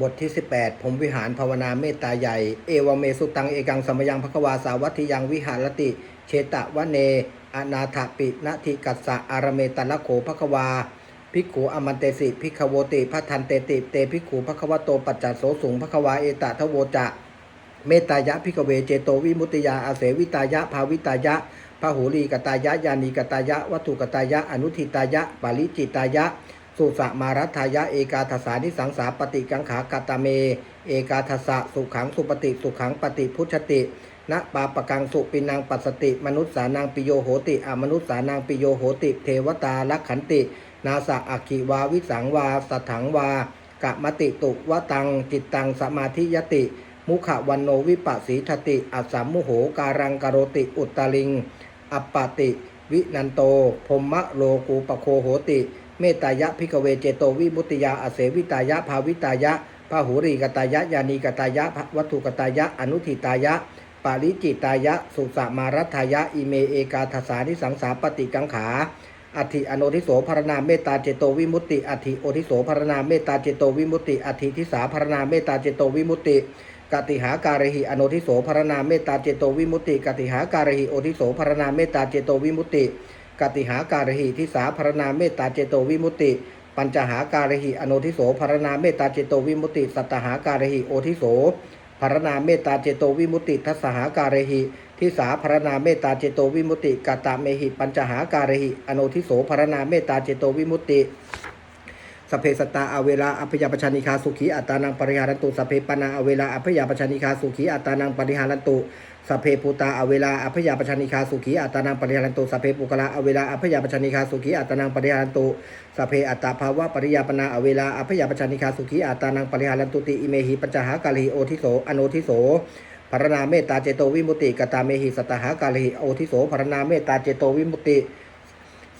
บทที่ 18ผมวิหารภาวนาเมตตาใหญ่ เอวเมสุตัง เอกังสมยังพภควาสาวัตถิยังวิหารติ เชตะวะเน อนาถปินทิกัสสะอารเมตละโขภควาภิกขุอมันเตสิภิกขโวติพัทันเตติ เตภิกขุภควโตปัจจัโสสุงภควาเอตะทโวจะ เมตตายะพิกเวเจโตวิมุตติยาอาเสวิตายะภาวิตายะพหูรีกตายะยานีกตายะวัตถุกตายะอนุทิตายะปาลิจิตายะ สุสะมารัฐายะเอกาทสานิสังสาปฏิกังขากตเม เอกาทสะสุขังสุปฏิสุขังปฏิพุชตินะปาปกังสุปินังปัสสติ มนุษสานังปิโยโหติอมนุษสานังปิโยโหติ เทวตาลักขันติ นาสะอักขิวาวิสังวาสถังวากะมติตุวตัง จิตตังสมาธิยติ มุขวันโนวิปัสสีทติ อัสสัมมุโหการังกโรติอุตตลิง อัปปติ วินันโตพมมะโลกูปโคโหติ เมตายะพิกเวเจโตวิมุตติยาอเสวิตายะภาวิตายะพาหูรีกตายะยานีกตายะวัตถุกตายะ อนุทิตายะปาริจิตายะ สุสามารัฐายะ อิเมเอกาทสานิสังสาปฏิกังขาอัติอโนทิโสพรณาเมตตาเจโตวิมุตติอัติโอทิโสพรณาเมตตาเจโตวิมุตติอัติทิสาพรณาเมตตาเจโตวิมุตติกติหาการหิอโนทิโสพรณาเมตตาเจโตวิมุตติกติหาการหิโอทิโสพรณาเมตตาเจโตวิมุตติ กติหาการหิทิสาพรณาเมตตาเจโตวิมุตติ ปัญจหาการหิอโนทิโสพรณาเมตตาเจโตวิมุตติ สัตหาการหิโอทิโสพรณาเมตตาเจโตวิมุตติทัสหาการหิทิสาพรณาเมตตาเจโตวิมุตติกาตาเมหิปัญจหาการหิอโนทิโสพรณาเมตตาเจโตวิมุตติสเพสตาอเวลาอภยาปชานิคาสุขีอัตานังปริหารันตุสเพปนาอเวลาอภยาปชานิคาสุขีอัตานังปริหารันตุ สพเพภูตาอเวลาอภยาปชานิคาสุขีอัตานังปริหารันตุสพเพปุกละอเวลาอภยาปชานิคาสุขีอัตานังปริหารันตุสพเพอัตตาภาวะปริยาปนาอเวลาอภยาปชานิคาสุขีอัตานังปริหารันตุติอิเมหิปัญจหากาลิโอทิโสอโนทิโสพรณาเมตตาเจโตวิมุติกตาเมหิสตหากาลิโอทิโสพรณาเมตตาเจโตวิมุติ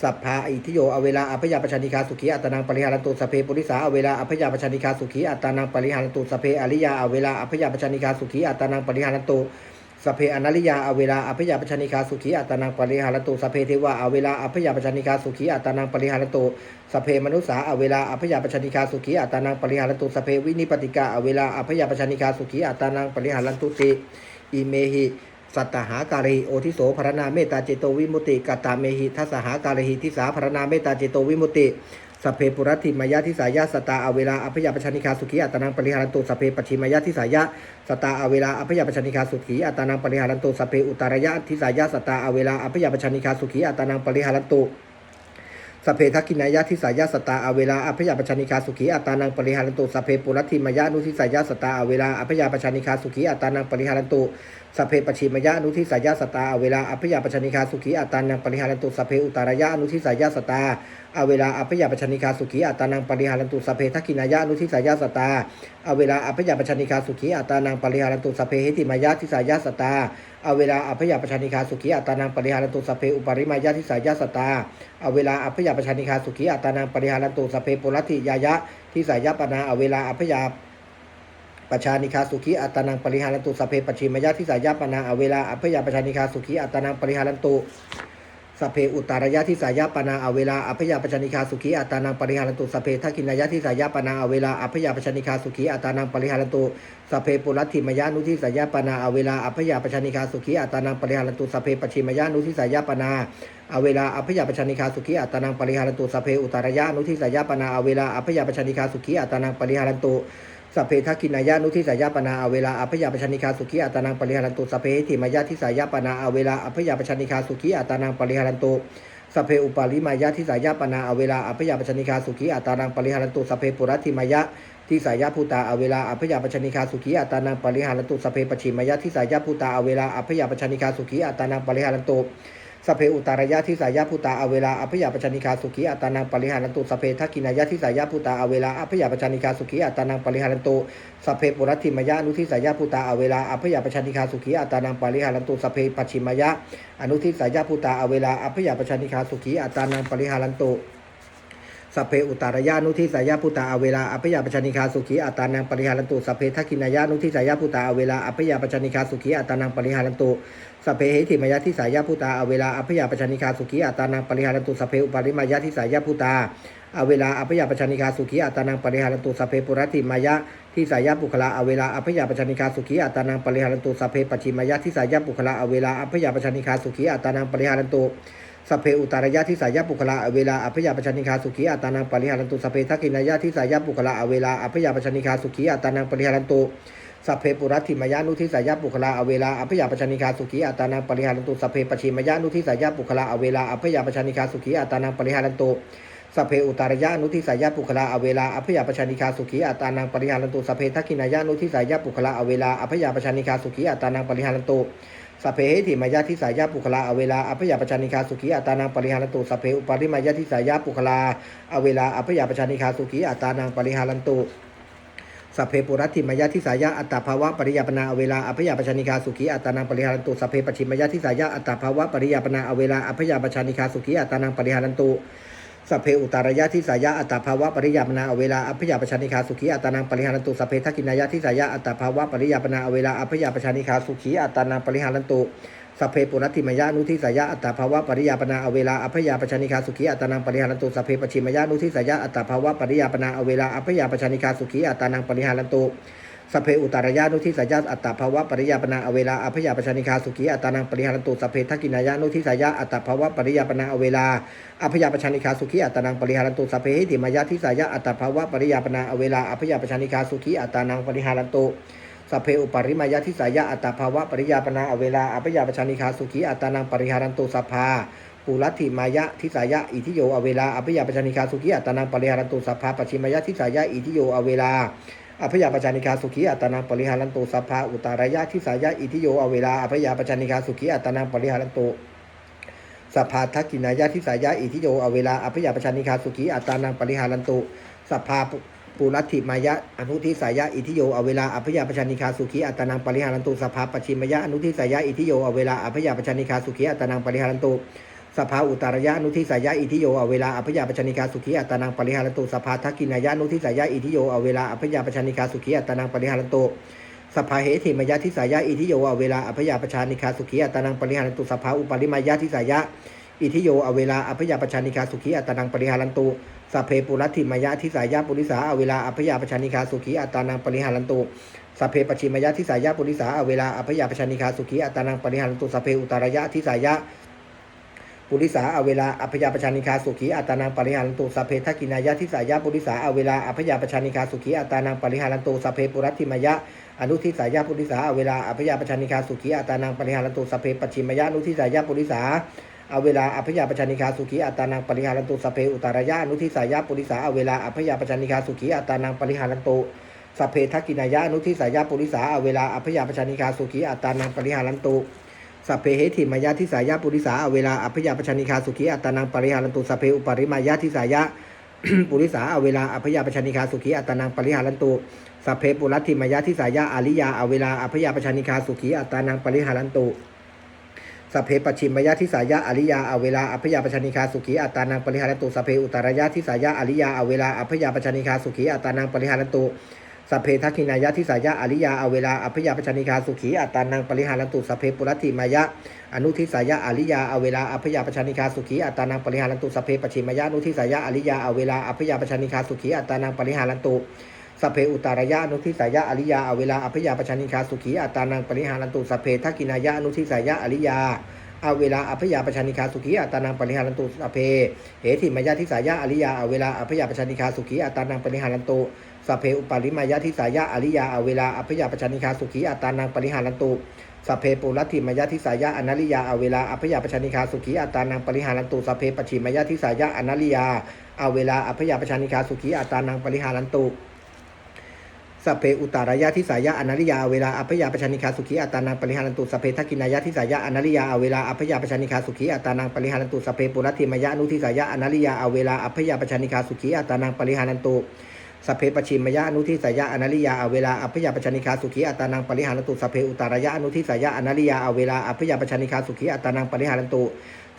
สัพพาอิทิโยอเวลาอภยาปชานิคาสุขีอัตนังปริหารันตุสพเพปุริสาอเวลาอภยาปชานิคาสุขีอัตนังปริหารันตุสพเพอริยาอเวลาอภยาปชานิคาสุขีอัตนังปริหารันตุ สเพอนัลิยาอเวลาอภิยาปชานิคาสุขีอัตนังปริหารตุสเพเทวะอเวลาอภิยาปชานิคาสุขีอัตนังปริหารตุสเพมนุษสาอเวลาอภิยาปชานิคาสุขีอัตนังปริหารตุสเพวินิปติกาอเวลาอภิยาปชานิคาสุขีอัตนังปริหารตุติอิเมหิสัตหาการิโอทิโสพรณาเมตตาเจโตวิมุติกัตตาเมหิทัสหาการหิทิสาพรณาเมตตาเจโตวิมุติ สเพปุรัติมายาทิสายาสตาอเวลาอภยาปชานิคาสุขีอัตนังปริหารันตุสเพปชิมายาทิสายาสตาอเวลาอภยาปชานิคาสุขีอัตนังปริหารันตุสเพอุตารยะทิสายาสตาอเวลาอภยาปชานิคาสุขีอัตนังปริหารันตุสเพทักขินายะทิสายาสตาอเวลาอภยาปชานิคาสุขีอัตานังปริหารันตุสเพปุรัติมายะนุทิสายาสตาอเวลาอภยาปชานิคาสุขีอัตานังปริหารันตุสเพปชิมายะนุทิสายาสตาอเวลาอภยาปชานิคาสุขีอัตานังปริหารันตุสเพอุตารยะนุทิสายาสตา อเวลาอภยาปชานิคาสุขีอัตานังปริหารันตุสเพทักขินายะนุทิสายาสตา อเวลาอภยาปชานิคาสุขีอัตานังปริหารันตุสเพเหติมายะทิสายาสตา อเวลาอภยาปชานิคาสุขีอัตานังปริหารันตุสเพอุปริมายะทิสายาสตา อเวลาอภยาปชานิคาสุขีอัตานังปริหารันตุสเพปุรัติยายะที่สายะปนา อเวลาอภยา ปชานิคาสุขีอัตนังปริหารันตุสเพปชิมยะที่สายะปนาอเวลาอภยาปชานิคาสุขีอัตนังปริหารันตุสเพอุตารยะที่สายะปนาอเวลาอภยาปชานิคาสุขีอัตนังปริหารันตุสเพทักินายะที่สายะปนาอเวลาอภยาปชานิคาสุขีอัตนังปริหารันตุสเพปุรัติมยะนุทิสายะปนาอเวลาอภยาปชานิคาสุขีอัตนังปริหารันตุสเพปชิมยะนุทิสายะปนาอเวลาอภยาปชานิคาสุขีอัตานังปริหารันตุสเพอุตารยะนุทิสายปนาอเวลาอภยาปชานิคาสุขีอัตานังปริหารันตุ สพเพทักินายะนุทิสายาปนาอเวลาอภยาปชานิคาสุขีอัตานังปริหารันตุสพเพหิติมายะทิสายาปนาอเวลาอภยาปชานิคาสุขีอัตานังปริหารันตุสพเพอุปาลิมายะทิสายาปนาอเวลาอภยาปชานิคาสุขีอัตานังปริหารันตุสพเพปุรัติมายะทิสายาภูตาอเวลาอภยาปชานิคาสุขีอัตานังปริหารันตุสพเพปชิมายะทิสายาภูตาอเวลาอภยาปชานิคาสุขีอัตานังปริหารันตุ สเพอุตารยะทิสายาพุตาอเวลาอภยาปชานิคาสุขีอัตานังปริหารันตุสเพทักกินายะทิสายาพุตาอเวลาอภยาปชานิคาสุขีอัตานังปริหารันตุสเพปุรัติมยะอนุทิสายาพุตาอเวลาอภยาปชานิคาสุขีอัตานังปริหารันตุสเพปัชิมยะอนุทิสายาพุตาอเวลาอภยาปชานิคาสุขีอัตานังปริหารันตุ สเพอุตารยานุทิสายาพุตตาอเวลาอัพยาปชนิคาสุขีอัตานังปริหารันตุสเพทักขินายานุทิสายาพุตตาอเวลาอัพยาปชนิคาสุขีอัตานังปริหารันตุสเพเหติมายาทิสายาพุตตาอเวลาอัพยาปชนิคาสุขีอัตานังปริหารันตุสเพอุปาริมายาทิสายาพุตตาอเวลาอัพยาปชนิคาสุขีอัตานังปริหารันตุสเพปุรติมายะทิสายาปุคละอเวลาอัพยาปชนิคาสุขีอัตานังปริหารันตุสเพปัจฉิมายะทิสายาปุคละอเวลาอัพยาปชนิคาสุขีอัตานังปริหารันตุ สเพอุตารยะทิสายะปุคละอเวลาอัพยาปชนิคาสุขีอัตานังปริหารันตุสเพทักขินายะทิสายะปุคละอเวลาอัพยาปชนิคาสุขีอัตานังปริหารันตุสเพปุรัติมายานุทิสายะปุคละอเวลาอัพยาปชนิคาสุขีอัตานังปริหารันตุสเพปชิมายานุทิสายะปุคละอเวลาอัพยาปชนิคาสุขีอัตานังปริหารันตุสเพอุตารยะนุทิสายะปุคละอเวลาอัพยาปชนิคาสุขีอัตานังปริหารันตุสเพทักขินายะนุทิสายะปุคละอเวลาอัพยาปชนิคาสุขีอัตานังปริหารันตุ สัพเพเหติมายาทิสายาปุคลา อเวลา อัพยาปชานิคาสุขีอัตานังปริหารตุ สัพเพอุปาริมายาทิสายาปุคลา อเวลา อัพยาปชานิคาสุขีอัตานังปริหารตุสัพเพปุรัติมายาทิสายาอัตตภาวะปริยปนาอเวลาอัพยาปชานิคาสุขีอัตานังปริหารันตุสัพเพปชิมายาทิสายาอัตตภาวะปริยปนาอเวลาอัพยาปชานิคาสุขีอัตานังปริหารันตุ สัพเพอุตารยะทิสายะอัตตภาวะปริยาปนาอเวลาอัพยาปชานิคาสุขีอัตานังปริหารันตุสัพเพทักินายะทิสายะอัตตภาวะปริยาปนาอเวลาอัพยาปชานิคาสุขีอัตานังปริหารันตุสัพเพปุรัติมยานุทิสายะอัตตาภาวะปริยาปนาอเวลาอัพยาปชานิคาสุขีอัตานังปริหารันตุสัพเพปชิมยานุทิสายะอัตตาภาวะปริยาปนาอเวลาอัพยาปชานิคาสุขีอัตานังปริหารันตุ สเพอุตารยานุทิสายะอัตตาภาวะปริยาปนาอเวลาอัพยาปชานิคาสุขีอัตานังปริหารันตุสเพทักกินายานุทิสายะอัตตาภาวะปริยาปนาอเวลาอัพยาปชานิคาสุขีอัตานังปริหารันตุสเพหิติมายาทิสายะอัตตาภาวะปริยาปนาอเวลาอัพยาปชานิคาสุขีอัตานังปริหารันตุสเพอุปาริมายาทิสายะอัตตาภาวะปริยาปนาอเวลาอัพยาปชานิคาสุขีอัตานังปริหารันตุสัพพาปุรัติมายะทิสายะอิทิโยอเวลาอัพยาปชานิคาสุขีอัตานังปริหารันตุสัพพาปชิมายะทิสายะอิทิโยอเวลา อัพยาปชานิคาสุขีอัตนังปริหารันตุสัพพาอุตารยะทิสายะอิทิโยอเวลาอัพยาปชานิคาสุขีอัตนังปริหารันตุสัพพาทักกินายะทิสายะอิทิโยอเวลาอัพยาปชานิคาสุขีอัตนังปริหารันตุสัพพาปุรัติมายะอนุทิสายะอิทิโยอเวลาอัพยาปชานิคาสุขีอัตนังปริหารันตุสัพพาปชิมยะอนุทิสายะอิทิโยอเวลาอัพยาปชานิคาสุขีอัตนังปริหารันตุ สัพพาอุตารยะอนุทิสายะอิทิโยอเวลาอัพยาปชนิคาสุขีอัตานังปริหารันตุสัพพาทักกินายะอนุทิสายะอิทิโยอเวลาอัพยาปชนิคาสุขีอัตานังปริหารันตุสัพพาเหติมายะทิสายะอิทิโยอเวลาอัพยาปชานิคาสุขีอัตานังปริหารันตุสัพพาอุปริมายะทิสายะอิทิโยอเวลาอัพยาปชานิคาสุขีอัตานังปริหารันตุสัพเพปุรัติมายะทิสายะปุริสาอเวลาอัพยาปชานิคาสุขีอัตานังปริหารันตุสัพเพปชิมายะทิสายะปุริสาอเวลาอพยาปชานิคาสุขีอัตานังปริหารตุสัพเพอุตารยะทิสายะ ปุริสาอเวลาอัพยาปชานิคาสุขีอัตานังปริหารันตุสัพเพทักกินายะทิสายะปุริสาอเวลาอัพยาปชานิคาสุขีอัตานังปริหารันตุสัพเพปุรัติมายะอนุทิสายะปุริสาอเวลาอัพยาปชานิคาสุขีอัตานังปริหารันตุสัพเพปชิมายะอนุทิสายะปุริสาอเวลาอัพยาปชานิคาสุขีอัตานังปริหารันตุสัพเพอุตารยะอนุทิสายะปุริสาอเวลาอัพยาปชานิคาสุขีอัตานังปริหารันตุสัพเพทักกินายะอนุทิสายะปุริสาอเวลาอัพยาปชานิคาสุขีอัตานังปริหารันตุ สัพเพเหติมายาทิสายะปุริสาอเวลาอัพยาปชานิคาสุขีอัตานังปริหารันตุสัพเพอุปริมายาทิสายะปุริสาอเวลาอัพยาปชานิคาสุขีอัตานังปริหารันตุสัพเพปุรัติมายาทิสายะอาริยาอเวลาอัพยาปชานิคาสุขีอัตานังปริหารันตุสัพเพปชิมายาทิสายะอริยาอเวลาอัพยาปชานิคาสุขีอัตานังปริหารันตุสัพเพอุตารยะทิสายะอริยาอเวลาอัพยาปชานิคาสุขีอัตานังปริหารันตุ สัพเพทักขินายะทิสายะอริยาอเวลาอัพยาปชานิคาสุขีอัตานังปริหารันตุสัพเพปุรัติมายะอนุทิสายะอริยาอเวลาอัพยาปชานิคาสุขีอัตานังปริหารันตุสัพเพปชิมายะอนุทิสายะอริยาอเวลาอัพยาปชานิคาสุขีอัตานังปริหารันตุสัพเพอุตารยะอนุทิสายะอริยาอเวลาอัพยาปชานิคาสุขีอัตานังปริหารันตุสัพเพทักขินายะอนุทิสายะอริยาอเวลาอัพยาปชานิคาสุขีอัตานังปริหารันตุสัพเพเหติมายะทิสายะอริยาอเวลาอัพยาปชานิคาสุขีอัตานังปริหารันตุ สัพเพอุปาริมายะทิสายะอริยาอเวลาอัพยาปชานิคาสุขีอัตานังปริหารันตุสัพเพปุรัติมายะทิสายะอนาริยาอเวลาอัพยาปชานิคาสุขีอัตานังปริหารันตุสัพเพปชิมายะทิสายะอนาริยาอเวลาอัพยาปชานิคาสุขีอัตานังปริหารันตุสเพอุตารายะทิสายะอนาริยาอเวลาอัพยาปชานิคาสุขีอัตานังปริหารันตุสเพทักินายะทิสายะอนาริยาอเวลาอัพยาปชานิคาสุขีอัตานังปริหารันตุสเพปุรัติมายะนุทิสายะอนาริยาอเวลาอัพยาปชานิคาสุขีอัตานังปริหารันตุ สัพเพปชิมยะอนุทิสยะอนาริยาอเวลาอัพยาปชานิคาสุขีอัตานังปริหารันตุสเพอุตารยะอนุทิสยะอนาริยาอเวลาอัพยาปชานิคาสุขีอัตานังปริหารันตุ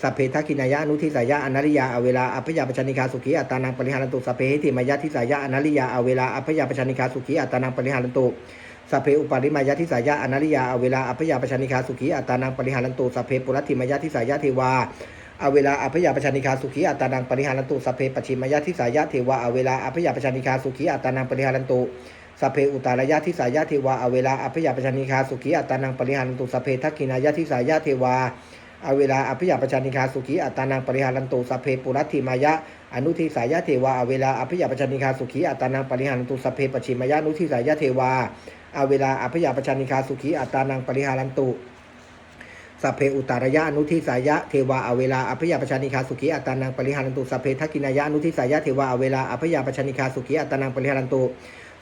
สัพเพทักขินายะอนุทิสายะอนาริยาอเวลาอัพยาปชานิคาสุขีอัตานังปริหารันตุสัพเพหิติมายะทิสายะอนาริยาอเวลาอัพยาปชานิคาสุขีอัตานังปริหารันตุสัพเพอุปาริมายะทิสายะอนาริยาอเวลาอัพยาปชานิคาสุขีอัตานังปริหารันตุสัพเพปุรัติมายะทิสายะเทวา อเวลาอัพยาปชานิคาสุขีอัตานังปริหารันตุสัพเพปัจฉิมายะทิสายะเทวาอเวลาอัพยาปชานิคาสุขีอัตานังปริหารันตุสัพเพอุตารายะทิสายะเทวาอเวลาอัพยาปชานิคาสุขีอัตานังปริหารันตุสัพเพทักขินายะทิสายะเทวาอเวลาอัพยาปชานิคาสุขีอัตานังปริหารันตุสัพเพปุรัติมายะอนุทิสายะเทวาอเวลาอัพยาปชานิคาสุขีอัตานังปริหารันตุสัพเพปชิมายะอนุทิสายะเทวาอเวลาอัพยาปชานิคาสุขีอัตานังปริหารันตุ สัพเพอุตารยะอนุทิสายะเทวาอเวลาอัพยาปชานิคาสุขีอัตตานังปริหารันตุสัพเพทักขินายะอนุทิสายะเทวาอเวลาอัพยาปชานิคาสุขีอัตตานังปริหารันตุ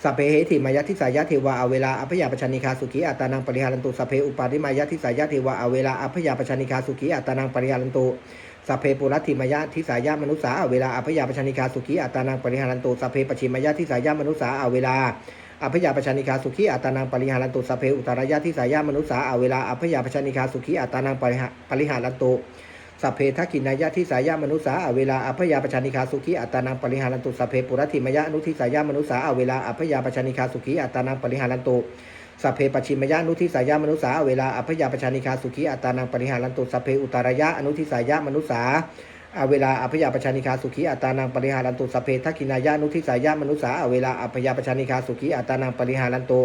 สัพเพเหติมายะทิสายะเทวาอเวลาอัพยาปชานิคาสุขีอัตตานังปริหารันตุสัพเพอุปาริมายะทิสายะเทวาอเวลาอัพยาปชานิคาสุขีอัตตานังปริหารันตุสัพเพปุรัติมายะทิสายะมนุษสาอเวลาอัพยาปชานิคาสุขีอัตตานังปริหารันตุสัพเพปชิมายะทิสายะมนุษสาอเวลา อัพยาปชานิคาสุขีอัตานังปริหารันตุสเพอุตารายะทิสายามนุษสาอาเวลาอัพยาปชานิคาสุขีอัตานังปริหารันตุสัพเพทักขินายะทิสายามนุษสาอาเวลาอัพยาปชานิคาสุขีอัตานังปริหารันตุสัพเพปุรติมยะอนุทิสายามนุษสาอาเวลาอัพยาปชานิคาสุขีอัตานังปริหารันตุสัพเพปชิมยะอนุทิสายามนุษสาอาเวลาอัพยาปชานิคาสุขีอัตานังปริหารันตุสัพเพอุตารายะอนุทิสายามนุษสา อเวลาอัพยาปชานิคาสุขีอัตานังปริหารันตุสัพเพทักขินายานุทิสายามนุษสาอเวลาอัพยาปชานิคาสุขีอัตานังปริหารันตุ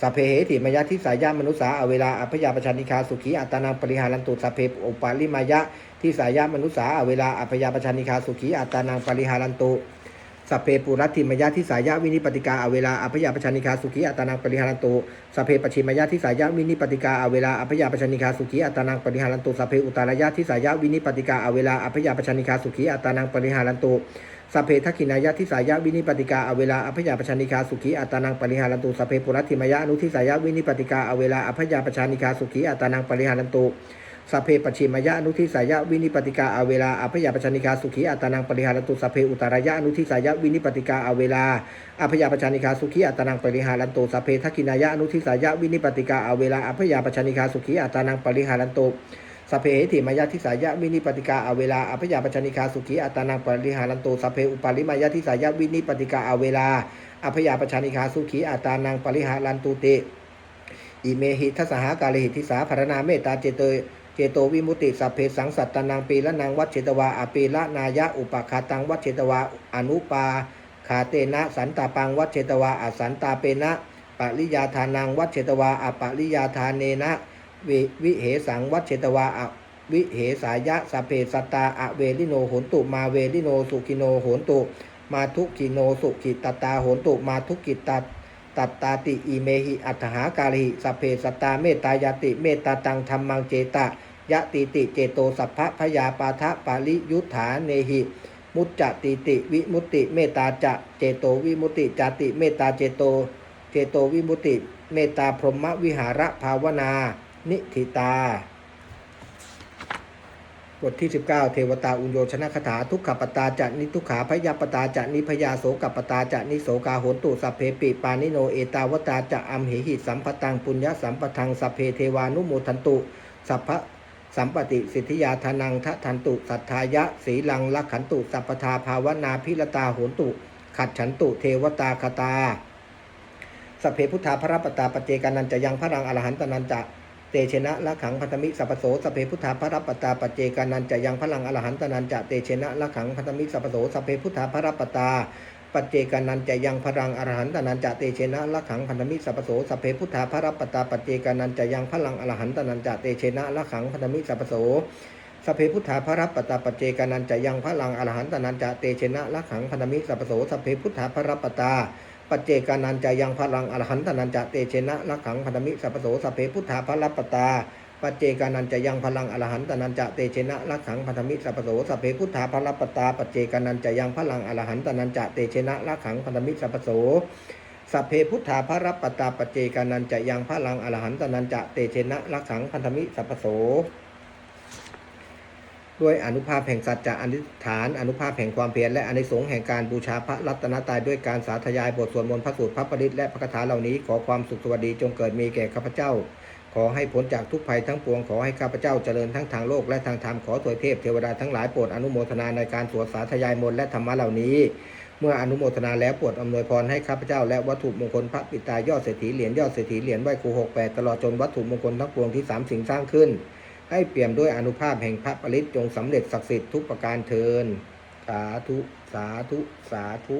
สัพเพเหติมายะทิสายามนุษสาอเวลาอัพยาปชานิคาสุขีอัตานังปริหารันตุสัพเพอุปาลิมายะทิสายามนุษสาอเวลาอัพยาปชานิคาสุขีอัตตานังปริหารันตุ สัพเพปุรัติมายะทิสายะวินิปติกาอเวลาอัพยาปชานิคาสุขีอัตตานังปริหารันตุสัพเพปชิมายะทิสายะวินิปติกาอเวลาอัพยาปชานิคาสุขีอัตตานังปริหารันตุสัพเพอุตารยะทิสายะวินิปติกาอเวลาอัพยาปชานิคาสุขีอัตตานังปริหารันตุสัพเพทักขินายะทิสายะวินิปติกาอเวลาอภยาปชานิคาสุขีอัตตานังปริหารันตุสัพเพปุรัติมายะอนุทิสายะวินิปติกาอเวลาอภยาปชานิคาสุขีอัตตานังปริหารันตุ สัพเพปชิมายะอนุทิสายะวินิปติกาอเวลาอภยาปชานิคาสุขีอัตานังปริหารันตุสัพเพอุตารายะอนุทิสายะวินิปติกาอเวลาอภยาปชานิคาสุขีอัตานังปริหารันโตสัพเพทักินายะอนุทิสายะวินิปติกาอเวลาอภยาปชานิคาสุขีอัตานังปริหารันโตสัพเพเหติมายะทิสายะวินิปติกาอาเวลาอภยาปชานิคาสุขีอัตานังปริหารันโตสัพเพอุปาลิมายะทิสายะวินิปติกาอาเวลาอภยาปชานิคาสุขีอัตานังปริหารันตุเตอิเมหิทัสหากาเลหิทิสาภรณาเมตตาเจโต เจโตวิมุตติสัพเพสังสัตตนังปีละนังวัดเชตวาอปีละนายะอุปคาตังวัดเชตวาอนุปาคาเตนะสันตาปังวัดเชตวาอสันตาเปนะปริยาทานังวัดเชตวาอปริยาทานเนนะวิวิเหสังวัชเชตวาอวิเหสายะสพเพสตตาอเวลิโนโหนตุมาเวลิโนสุกิโนโหนตุ มาทุกิโนสุกิตตาโหนตุมาทุกิตต ตัตตาติอีเมหิอัตถหากาลิสพเพสตาเมตตายาติเมตตาตังธรรมังเจตะยะติติเจโตสัพพะพยาปาทะปาลิยุทธาเนหิ มุจจะติติวิมุติเมตตาจะเจโตวิมุติจติเมตตาเจโต เจโตวิมุตติเมตตาพรหมวิหารภาวนา นิธิตา บทที่ 19 เทวตาอุญโยชนะคาถาทุกขปตาจะนิทุกขาพยาปตาจะนิพยาโสกปตาจะนิโสกาโหนตุสัพเพปิปานิโนเอตาวตาจะอัมเหหิสัมปตังปุญญสัมปทังสัพเพเทวานุโมทันตุสัพพะสัมปติสิทธิยาทนังทะทันตุสัทธายะสีลังลักขันตุสัพพทาภาวนาพิรตาโหนตุขัดฉันตุเทวตาคตาสัพเพพุทธาพระปตาปเจกานันจะยังพระรังอรหันตนันจะ เตชนะละขังพันธมิสัพโสสเพพุทธาพระปตาปเจกานันจะยังพระรังอรหันตนันจะเตชนะละขังพันธมิสัพโสสเพพุทธาพระปตาปเจกานันจะยังพระรังอรหันตนันจะเตชนะละขังพันธมิสัพโสสเพพุทธาพระปตาปเจกานันจะยังพระรังอรหันตนันจะเตชนะละขังพันธมิสัพโสสเพพุทธาพระปตาปเจกานันจะยังพลังอรหันตนันจะเตชนะละขังพันธมิสัพโสสเพพุทธาพระปตา ปัจเจกานันจะยังพลังอรหันตนันจะเตเชนะละขังพันธมิสัพโสสเพพุทธาพระปตาปัจเจกานันจะยังพลังอรหันตนันจะเตเชนะละขังพันธมิสัพโสสเพพุทธาพระปตาปัจเจกานันจะยังพลังอรหันตนันจะเตเชนะละขังพันธมิสัพโสสัพเพพุทธาพระปตาปัจเจกานันจะยังพลังอรหันตนันจะเตเชนะละขังพันธมิสัพโส ด้วยอนุภาพแห่งสัจจะอธิษฐาน อนุภาพแห่งความเพียรและอนิสงส์แห่งการบูชาพระรัตนตรัยด้วยการสาธยายบทสวดมนต์พระสูตรพระปริตและพระคาถาเหล่านี้ขอความสุขสวัสดีจงเกิดมีแก่ข้าพเจ้า ขอให้พ้นจากทุกภัยทั้งปวงขอให้ข้าพเจ้าเจริญทั้งทางโลกและทางธรรมขอถวยเทพเทวดาทั้งหลายโปรดอนุโมทนาในการสวดสาธยายมนต์และธรรมะเหล่านี้เมื่ออนุโมทนาแล้วโปรดอำนวยพรให้ข้าพเจ้าและวัตถุมงคลพระปิตายอดเศรษฐีเหรียญยอดเศรษฐีเหรียญไหวครูหกแปดตลอดจนวัตถุมงคลทั้งปวงที่สามสิ่งสร้างขึ้น ให้เปี่ยมด้วยอนุภาพแห่งพระปริตจงสำเร็จศักดิ์สิทธิ์ทุกประการเทิน สาธุ สาธุ สาธุ